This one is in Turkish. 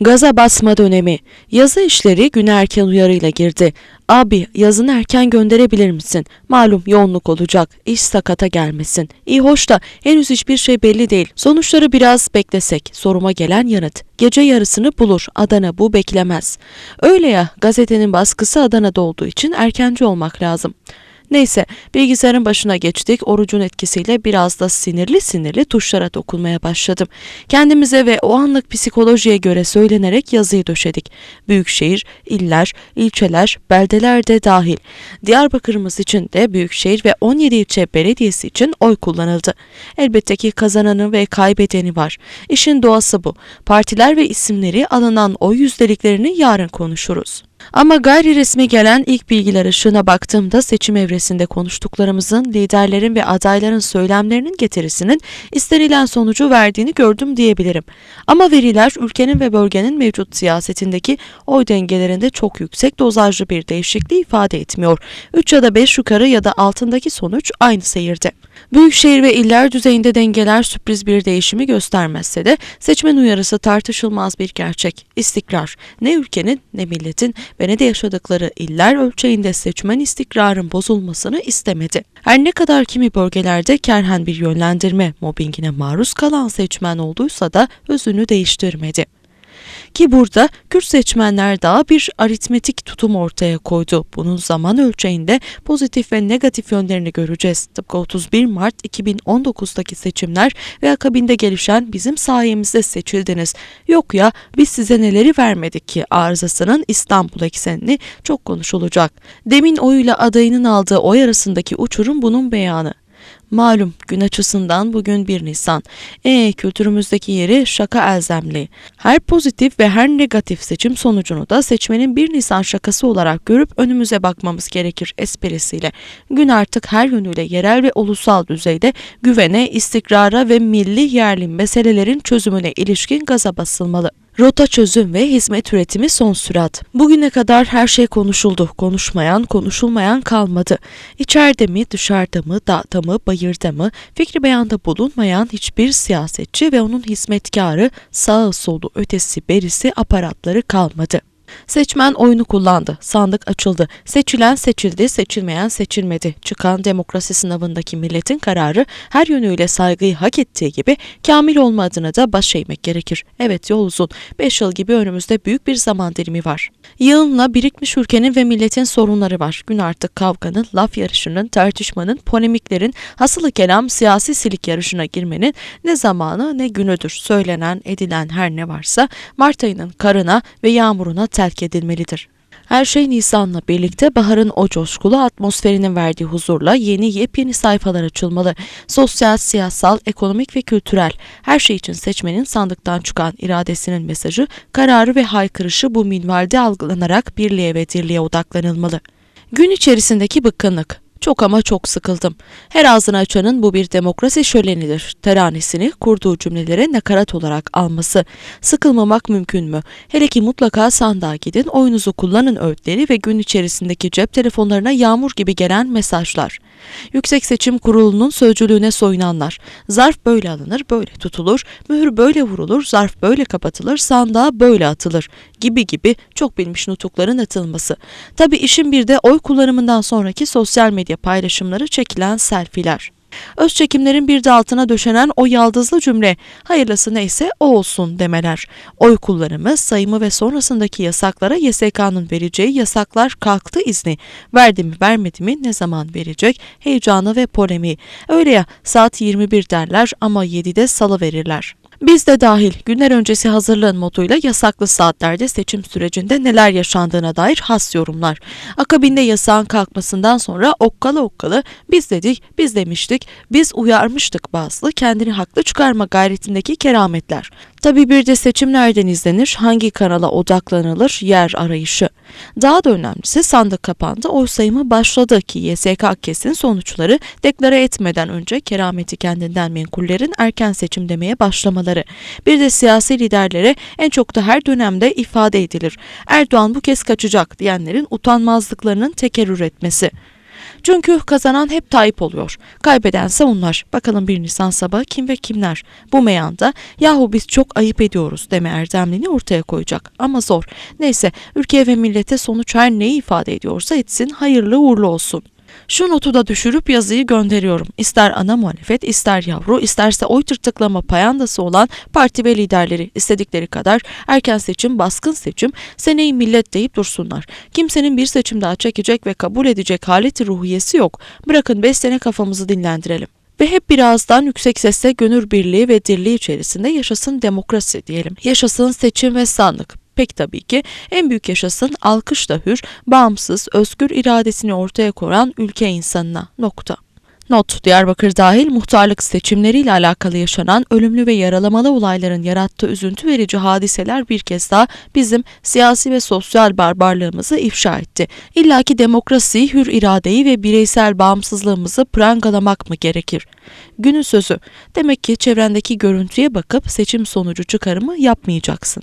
Gaza basma dönemi. Yazı işleri güne erken uyarıyla girdi. Abi yazını erken gönderebilir misin? Malum yoğunluk olacak. İş sakata gelmesin. İyi hoş da henüz hiçbir şey belli değil. Sonuçları biraz beklesek. Soruma gelen yanıt. Gece yarısını bulur. Adana bu beklemez. Öyle ya gazetenin baskısı Adana'da olduğu için erkenci olmak lazım. Neyse bilgisayarın başına geçtik. Orucun etkisiyle biraz da sinirli sinirli tuşlara dokunmaya başladım. Kendimize ve o anlık psikolojiye göre söylenerek yazıyı döşedik. Büyükşehir, iller, ilçeler, beldeler de dahil. Diyarbakır'ımız için de Büyükşehir ve 17 ilçe belediyesi için oy kullanıldı. Elbette ki kazananı ve kaybedeni var. İşin doğası bu. Partiler ve isimleri alınan oy yüzdeliklerini yarın konuşuruz. Ama gayri resmi gelen ilk bilgiler ışığına baktığımda seçim evresinde konuştuklarımızın liderlerin ve adayların söylemlerinin getirisinin istenilen sonucu verdiğini gördüm diyebilirim. Ama veriler ülkenin ve bölgenin mevcut siyasetindeki oy dengelerinde çok yüksek dozajlı bir değişikliği ifade etmiyor. 3 ya da 5 yukarı ya da altındaki sonuç aynı seyirde. Büyükşehir ve iller düzeyinde dengeler sürpriz bir değişimi göstermezse de seçmen uyarısı tartışılmaz bir gerçek. İstikrar ne ülkenin ne milletin ve ne de yaşadıkları iller ölçeğinde seçmen istikrarın bozulmasını istemedi. Her ne kadar kimi bölgelerde kerhen bir yönlendirme mobbingine maruz kalan seçmen olduysa da özünü değiştirmedi. Ki burada Kürt seçmenler daha bir aritmetik tutum ortaya koydu. Bunun zaman ölçeğinde pozitif ve negatif yönlerini göreceğiz. Tıpkı 31 Mart 2019'daki seçimler ve akabinde gelişen bizim sayemizde seçildiniz. Yok ya biz size neleri vermedik ki arızasının İstanbul eksenini çok konuşulacak. Demin oyuyla adayının aldığı oy arasındaki uçurum bunun beyanı. Malum gün açısından bugün 1 Nisan. E kültürümüzdeki yeri şaka elzemli. Her pozitif ve her negatif seçim sonucunu da seçmenin 1 Nisan şakası olarak görüp önümüze bakmamız gerekir esprisiyle. Gün artık her yönüyle yerel ve ulusal düzeyde güvene, istikrara ve milli yerli meselelerin çözümüne ilişkin gaza basılmalı. Rota çözüm ve hizmet üretimi son sürat. Bugüne kadar her şey konuşuldu. Konuşmayan, konuşulmayan kalmadı. İçeride mi, dışarıda mı, dağda mı, bayırda mı, fikri beyanda bulunmayan hiçbir siyasetçi ve onun hizmetkarı, sağı solu, ötesi, berisi, aparatları kalmadı. Seçmen oyunu kullandı. Sandık açıldı. Seçilen seçildi, seçilmeyen seçilmedi. Çıkan demokrasi sınavındaki milletin kararı her yönüyle saygıyı hak ettiği gibi kamil olmadığını da baş eğmek gerekir. Evet yol uzun. 5 yıl gibi önümüzde büyük bir zaman dilimi var. Yığınla birikmiş ülkenin ve milletin sorunları var. Gün artık kavganın, laf yarışının, tartışmanın, polemiklerin, hasılı kelam siyasi silik yarışına girmenin ne zamanı ne günüdür. Söylenen, edilen her ne varsa Mart ayının karına ve yağmuruna terk edilmelidir. Her şey Nisan'la birlikte baharın o coşkulu atmosferinin verdiği huzurla yeni yepyeni sayfalar açılmalı. Sosyal, siyasal, ekonomik ve kültürel her şey için seçmenin sandıktan çıkan iradesinin mesajı, kararı ve haykırışı bu minvalde algılanarak birliğe ve dirliğe odaklanılmalı. Gün içerisindeki bıkkınlık, çok ama çok sıkıldım. Her ağzını açanın bu bir demokrasi şölenidir. Teranesini kurduğu cümlelere nakarat olarak alması. Sıkılmamak mümkün mü? Hele ki mutlaka sandığa gidin, oyunuzu kullanın öğütleri ve gün içerisindeki cep telefonlarına yağmur gibi gelen mesajlar. Yüksek Seçim Kurulu'nun sözcülüğüne soyunanlar. Zarf böyle alınır, böyle tutulur, mühür böyle vurulur, zarf böyle kapatılır, sandığa böyle atılır gibi gibi çok bilmiş nutukların atılması. Tabi işin bir de oy kullanımından sonraki sosyal medya paylaşımları çekilen selfiler. Öz çekimlerin bir de altına döşenen o yaldızlı cümle hayırlısı neyse o olsun demeler. Oy kullanımı, sayımı ve sonrasındaki yasaklara YSK'nın vereceği yasaklar kalktı izni. Verdi mi vermedi mi ne zaman verecek heyecanı ve polemiği. Öyle ya saat 21 derler ama 7'de salı verirler. Biz de dahil günler öncesi hazırlığın moduyla yasaklı saatlerde seçim sürecinde neler yaşandığına dair has yorumlar. Akabinde yasağın kalkmasından sonra okkalı okkalı biz dedik, biz demiştik, biz uyarmıştık bazı kendini haklı çıkarma gayretindeki kerametler. Tabi bir de seçim nereden izlenir, hangi kanala odaklanılır, yer arayışı. Daha da önemlisi sandık kapandı, oy sayımı başladı ki YSK kesin sonuçları deklare etmeden önce kerameti kendinden menkullerin erken seçim demeye başlamaları. Bir de siyasi liderlere en çok da her dönemde ifade edilir. Erdoğan bu kez kaçacak diyenlerin utanmazlıklarının tekerrür etmesi. Çünkü kazanan hep Tayyip oluyor. Kaybedense onlar. Bakalım 1 Nisan sabahı kim ve kimler? Bu meyanda yahu biz çok ayıp ediyoruz deme erdemliğini ortaya koyacak. Ama zor. Neyse ülkeye ve millete sonuç her neyi ifade ediyorsa etsin hayırlı uğurlu olsun. Şu notu da düşürüp yazıyı gönderiyorum. İster ana muhalefet, ister yavru, isterse oy tırtıklama payandası olan parti ve liderleri istedikleri kadar erken seçim, baskın seçim, seneyi millet deyip dursunlar. Kimsenin bir seçim daha çekecek ve kabul edecek haleti ruhiyesi yok. Bırakın 5 sene kafamızı dinlendirelim. Ve hep birazdan yüksek sesle gönül birliği ve dirliği içerisinde yaşasın demokrasi diyelim. Yaşasın seçim ve sandık. Pek tabii ki en büyük yaşasın alkışla hür, bağımsız, özgür iradesini ortaya koyan ülke insanına. Nokta. Not, Diyarbakır dahil muhtarlık seçimleriyle alakalı yaşanan ölümlü ve yaralamalı olayların yarattığı üzüntü verici hadiseler bir kez daha bizim siyasi ve sosyal barbarlığımızı ifşa etti. İlla ki demokrasiyi, hür iradeyi ve bireysel bağımsızlığımızı prangalamak mı gerekir? Günün sözü, demek ki çevrendeki görüntüye bakıp seçim sonucu çıkarımı yapmayacaksın.